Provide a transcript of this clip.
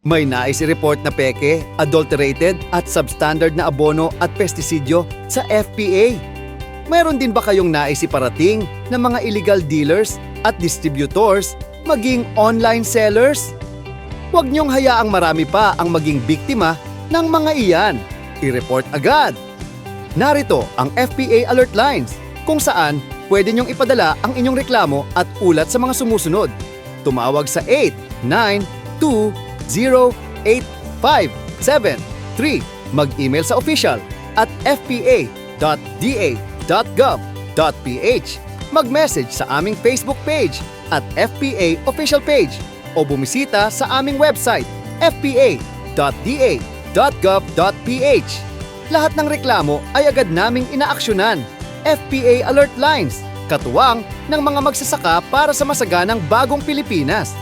May nais i-report na peke, adulterated at substandard na abono at pestisidyo sa FPA. Mayroon din ba kayong nais iparating na mga illegal dealers at distributors maging online sellers? Huwag niyong hayaang marami pa ang maging biktima ng mga iyan. I-report agad! Narito ang FPA Alert Lines kung saan pwede niyong ipadala ang inyong reklamo at ulat sa mga sumusunod. Tumawag sa 892-08573. Mag-email sa official at fpa.da.gov.ph. Mag-message sa aming Facebook page at FPA Official Page o bumisita sa aming website fpa.da.gov.ph. Lahat ng reklamo ay agad naming inaaksyonan. FPA Alert Lines, katuwang ng mga magsasaka para sa masaganang bagong Pilipinas.